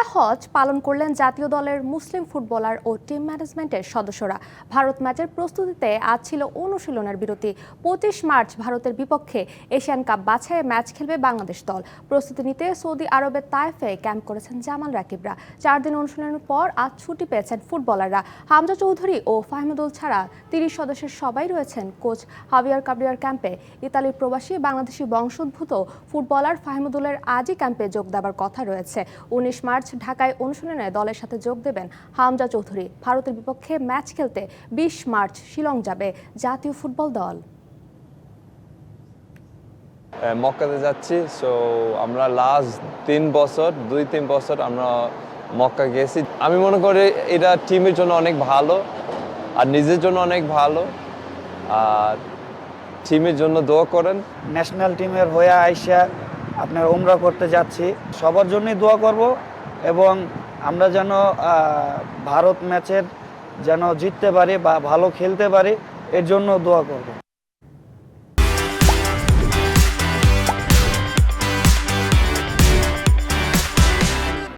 উমরা হজ পালন করলেন জাতীয় দলের মুসলিম ফুটবলার ও টিম ম্যানেজমেন্টের সদস্যরা। ভারত ম্যাচের প্রস্তুতিতে আজ ছিল অনুশীলনের বিরতি। পঁচিশ মার্চ ভারতের বিপক্ষে এশিয়ান কাপ বাছাইয়ে ম্যাচ খেলবে বাংলাদেশ দল। প্রস্তুতি নিতে সৌদি আরবের তাইফে ক্যাম্প করেছেন জামাল রাকিবরা। চার দিন অনুশীলনের পর আজ ছুটি পেয়েছেন ফুটবলাররা। হামজা চৌধুরী ও ফাহমুদুল ছাড়া তিরিশ সদস্যের সবাই রয়েছেন কোচ হাবিয়ার কাবরিয়ার ক্যাম্পে। ইতালির প্রবাসী বাংলাদেশি বংশোদ্ভূত ফুটবলার ফাহমুদুলের আজই ক্যাম্পে যোগ দেওয়ার কথা রয়েছে। উনিশ মার্চ ঢাকায় অনুশীলনে দলের সাথে যোগ দেবেন হামজা চৌধুরী। ভারতের বিপক্ষে ম্যাচ খেলতে বিশ মার্চ শিলং যাবে জাতীয় ফুটবল দল। আহ, মক্কাতে যাচ্ছি সো আমরা লাস্ট তিন বছর দুই তিন বছর আমরা মক্কা গেছি। আমি মনে করি এটা টিমের জন্য অনেক ভালো আর নিজের জন্য অনেক ভালো। আর টিমের জন্য দোয়া করেন। ন্যাশনাল টিমের হয়ে আইসা আপনার উমরা করতে যাচ্ছি। সবার জন্যই দোয়া করব। এবং আমরা যেন ভারত ম্যাচের যেন জিততে পারি বা ভালো খেলতে পারি, এর জন্য দোয়া করব।